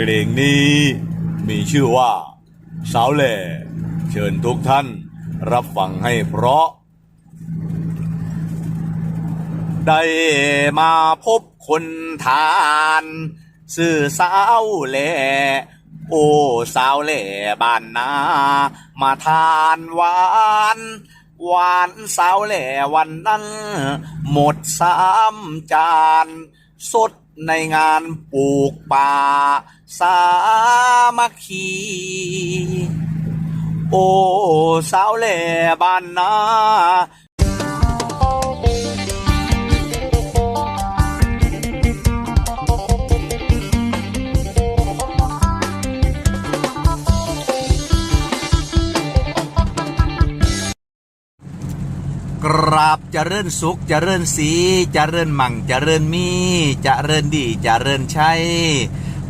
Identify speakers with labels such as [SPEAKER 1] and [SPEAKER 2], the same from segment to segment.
[SPEAKER 1] เพลงนี้มีชื่อว่าสาวแหล่เชิญทุกท่านรับฟังให้เพราะ ได้มาพบคนทานสื่อสาวแหล่โอ้สาวแหล่บ้านนา มาทานหวานหวานสาวแหล่วันนั้น หมดสามจาน สด ในงานปลูกป่า สามัคคี โอ้ สาวแหล่บ้านนา กราบจะเริญสุขเริญสีจะเริญมั่งจะเริญมีจะเริญดีจะเริญชัย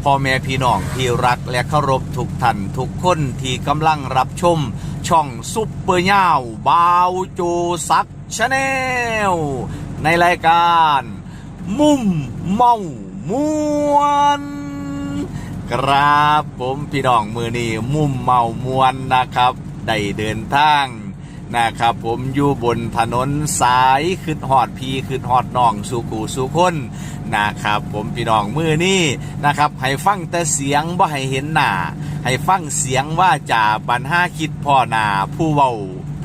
[SPEAKER 1] พ่อแม่พี่น้องที่รักและเคารพทุกท่านทุกคนที่กำลังรับชม ช่องซุปเปอร์ย่าวบาวโจซักชาแนลในรายการ มุมเมามวนครับผมพี่น้องมือนี้มุมเมามวนนะครับ ได้เดินทาง นะครับผมอยู่บนถนนสายขึ้นหอดพีขึ้นหอดน้องสุกูสุคนนะครับผมพี่น้องมือนี้นะครับให้ฟังแต่เสียงบ่ให้เห็นหน้าให้ฟังเสียงว่าจ่าบันห้าคิดพ่อหนาผู้เว้า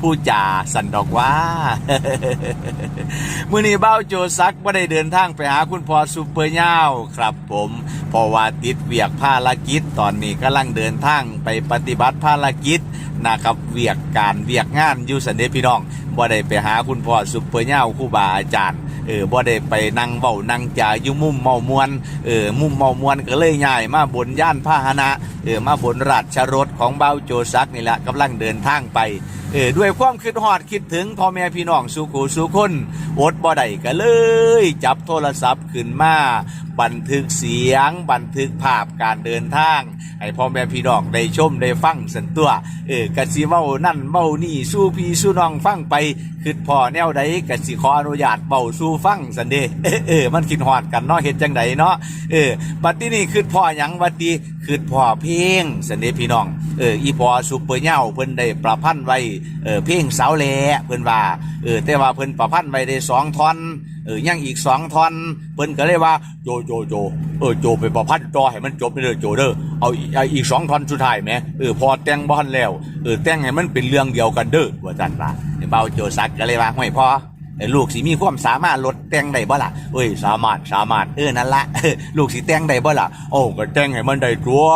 [SPEAKER 1] ผู้จ่าสันดอกว่ามือนี้เบ้าโจซักไม่ได้เดินทางไปหาคุณพ่อซูเปอร์เน่าครับผมเพราะว่าติดเวียกภารกิจตอนนี้กำลังเดินทางไปปฏิบัติภารกิจ นะครับเวียกการเวียกงานอยู่สันเดพี่น้องบ่ได้ไปหาคุณพ่อซุปเปอร์เน่าคู่บาอาจารย์ เออบ่ได้ไปนั่งเบ้านั่งจ่าอยู่มุมเมามวนเออมุมเมามวนก็เลยง่ายมาบนย่านพาหนะเออมาบนราชรถของเบ้าโจซักนี่แหละกำลังเดินทางไปเออด้วยความคิดฮอดคิดถึงพ่อแม่พี่น้องสุขูสุคนอดบ่ได้ก็เลย จับโทรศัพท์ขึ้นมาบันทึกเสียง บันทึกภาพการเดินทางให้พ่อแม่พี่น้องได้ชมได้ฟังสันตัวเออกะสิเว้านั่นเว้านี่สู้พี่สู้น้องฟังไปคือพ่อแนวใดกะสิขออนุญาตเว้าสู้ฟังสันเดะเออเออมันคิดฮอดกันเนาะเฮ็ดจังไดเนาะเออบัดนี้นี่คือพ่อหยังบัดนี้คือพ่อเพลงสันเดะพี่น้องเอออีพอซุปเปอร์เหย้าเพิ่นได้ประพันธ์ไว้เออเพลงสาวแหล่เพิ่นว่าเออแต่ว่าเพิ่นประพันธ์ไว้ได้สองท่อนเออยังอีกสองท่อนเพิ่นก็เลยว่าโจโจโจเออโจไปประพันธ์ต่อให้มันจบไปเด้อโจเด้อเอาอีกสองท่อนสุดท้ายแหมเออพอแต่งบ่ทันแล้วเออแต่งให้มันเป็นเรื่องเดียวกันเด้อว่าจันว่าเบาโจซักก็เลยว่าไม่พอ ลูกสิมีความสามารถลดแต่งได้บ่ล่ะเอ้ยสามารถสามารถเออนั่นละลูกสิแต่งได้บ่ล่ะโอ้ก็แต่งให้มันได้ตัว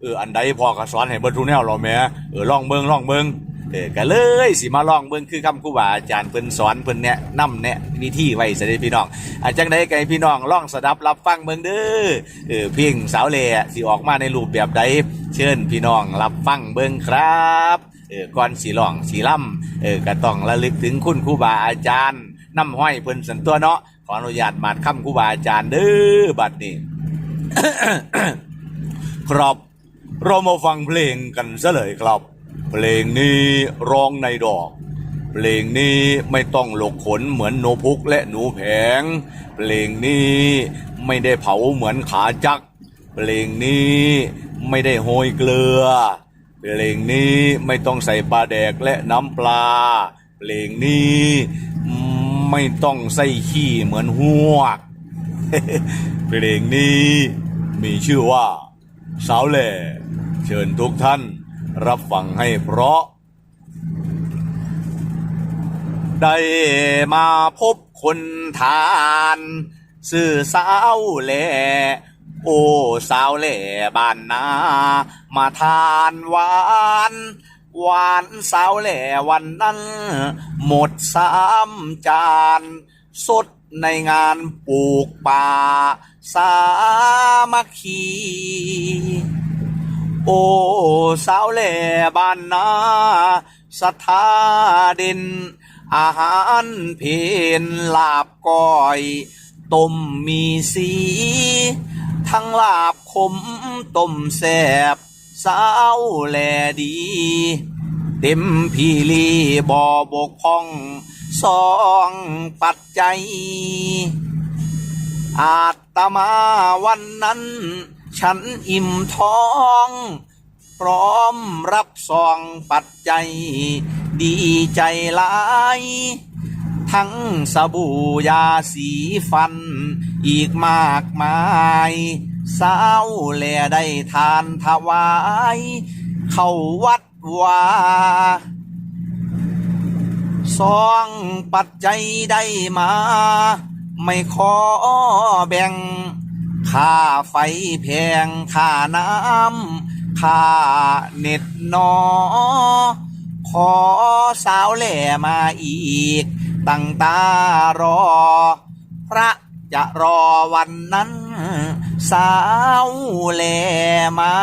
[SPEAKER 1] เอออันใดพ่อก็สอนให้เบิ่ทุกแนวเราแหม่เออลองเบิ่งลองเบิ่งเออก็เลยสิมาลองเบิ่งคือคำครูบาอาจารย์เพิ่นสอนเพิ่นแนะนำแนะวิธีไว้ซะเด้พี่น้องอาจังได๋ก็ให้พี่น้องลองสดับรับฟังเบิ่งเด้อเออเพลงสาวแลสิออกมาในรูปแบบใดเชิญพี่น้องรับฟังเบิ่งครับ เออก่อนสีร้องสีล่ำเออก็ต้องระลึกถึงคุณครูบาอาจารย์น้ำห้อยเพิ่นสันตัวเนาะขออนุญาตมาดคำครูบาอาจารย์เด้อบัดนี้ครับเรามาฟังเพลงกันซะเลยครับ เพลงนี้ร้องในดอก เพลงนี้ไม่ต้องหลกขนเหมือนโนพุกและหนูแผง เพลงนี้ไม่ได้เผาเหมือนขาจัก เพลงนี้ไม่ได้โหยเกลือ เพลงนี้ไม่ต้องใส่ปลาแดกและน้ำปลา เพลงนี้ไม่ต้องใส่ขี้เหมือนหวก เพลงนี้มีชื่อว่าสาวแหล่เชิญทุกท่านรับฟังให้เพราะ ได้มาพบคนทาน สื่อสาวแหล่ โอ้สาวแหล่บ้านนา มาทานหวานหวานสาวแหล่วันนั้น หมดสามจาน สดในงานปลูกป่า สามัคคี โอ้สาวแหล่บ้านนาสถาด่นอาหารเพนลาบก้อย ต้มมีสี ทั้งลาบขมต้มแสบสาวแลดี เต็มพี่ลีบอบกพร่องสองปัจจัย อาตมาวันนั้น ฉันอิ่มท้อง พร้อมรับซองปัจจัย ดีใจหลาย ทั้งสบู่ยาสีฟัน อีกมากมายสาวแลได้ทานถวาย เข้าวัดว่าซองปัจจัยได้มา ไม่ขอแบ่งค่าไฟแพงค่าน้ำค่าเน็ตนอ ขอสาวแหล่มาอีก ตั้งตารอ พระ จะรอวันนั้น สาวแหล่มา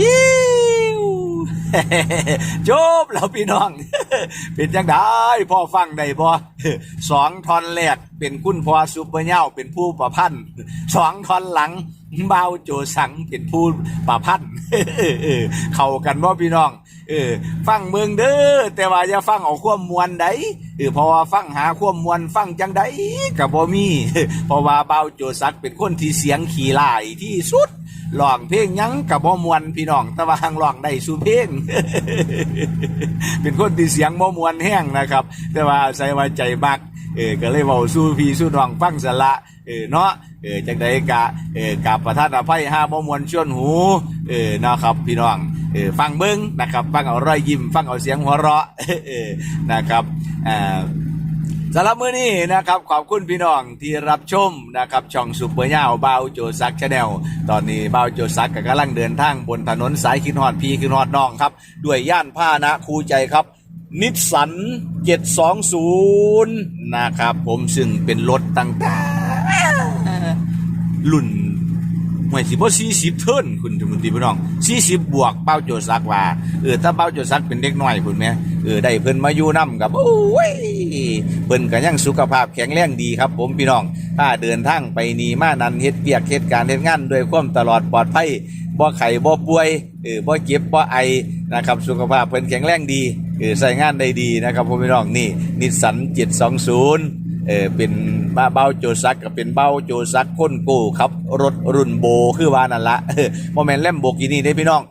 [SPEAKER 1] ยิวจบแล้วพี่น้อง เป็นจังได้พ่อฟังได้บ่สองท่อนแรกเป็นคุณพ่อซุปเปอร์เน่าเป็นผู้ประพันธ์สองท่อนหลังเบาโจสังเป็นผู้ประพันธ์เข้ากันบ่พี่น้อง เออ ฟังเมืองเด้อแต่ว่าอย่าฟังเอาควมมวลใดเออเพราะว่าฟังหาควมมวลฟังจังใดก็บ่มี เพราะว่าเบาโจสักเป็นคนที่เสียงขี้ลายที่สุดร้องเพลงยังกับบ่มวนพี่น้องต่ว่าหังร้องได้สูเพลง เป็นคนที่เสียงบ่มวนแห้งนะครับ แต่ว่าใส่ว่าใจมักเออก็เลยเว้าสู่พี่สู่น้องฟังสละเออเนาะเออจังไดกะเออกับประทานอภัยห้าบ่มวนชวนหูเออนะครับพี่น้อง เออฟังเบิ่งนะครับ ฟังเอารอยยิ้ม ฟังเอาเสียงหัวเราะนะครับอ่าสำหรับมื้อนี้นะครับขอบคุณพี่น้องที่รับชมนะครับช่องซุปเปอร์ย่าวบาวโจซักชาแนลตอนนี้บาวโจซักก็กำลังเดินทางบนถนนสายคินฮอดพีคินฮอดน้องครับ ด้วยย่านผ้านะคูใจครับนิสสัน 720 นะครับ ผมซึ่งเป็นรถต่างๆรุ่น หวยสิบ่สี่สิบเทินคุณทุกคนที่พี่น้องสี่สิบบวกเป้าโจซักว่าเออถ้าเป้าโจซักเป็นเด็กน้อยคุณแม่เออได้เพิ่นมาอยู่นํกับโอ้ยเพิ่นก็ยังสุขภาพแข็งแรงดีครับ ผมพี่น้อง ถ้าเดินทางไปนี่มานั้นเฮ็ดเวียกเฮ็ดการเฮ็ดงานด้วยความตลอดปลอดภัยบ่ไข้บ่ป่วยเออบ่เจ็บบ่ไอนะครับสุขภาพเพิ่นแข็งแรงดีเออใช้งานได้ดีนะครับผมพี่น้องนี่นิสสัน720เออเป็น มาเบาโจซักกับเป็นเบาโจซักค้นกูครับ รถรุ่นโบคือว่านั่นละโมเมนต์เล่มโบกินี่ได้พี่น้อง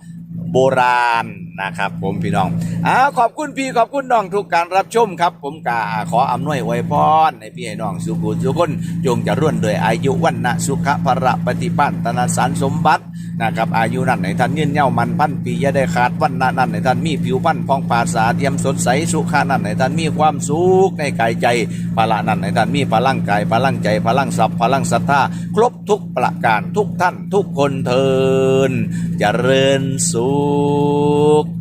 [SPEAKER 1] โบราณนะครับผมพี่น้องอ้าวขอบคุณพี่ขอบคุณน้องทุกการรับชมครับ ผมกาขออำนวยไว้พรให้พี่ให้น้องสุขุสุขคนจงจะร่วนด้วยอายุวันนะสุขภระปฏิปันตนาสารสมบัติ นะครับอายุนั่นให้ท่านยืนเย้ามันพันปีอย่าได้ขาดวันนะนั่นให้ท่านมีผิวพรรณพองปราสาเทียมสดใสสุขานั่นให้ท่านมีความสุขในกายใจพละนั่นให้ท่านมีพลังกายพลังใจพลังทรัพย์พลังศรัทธาครบทุกประการทุกท่านทุกคนเทินเจริญสุข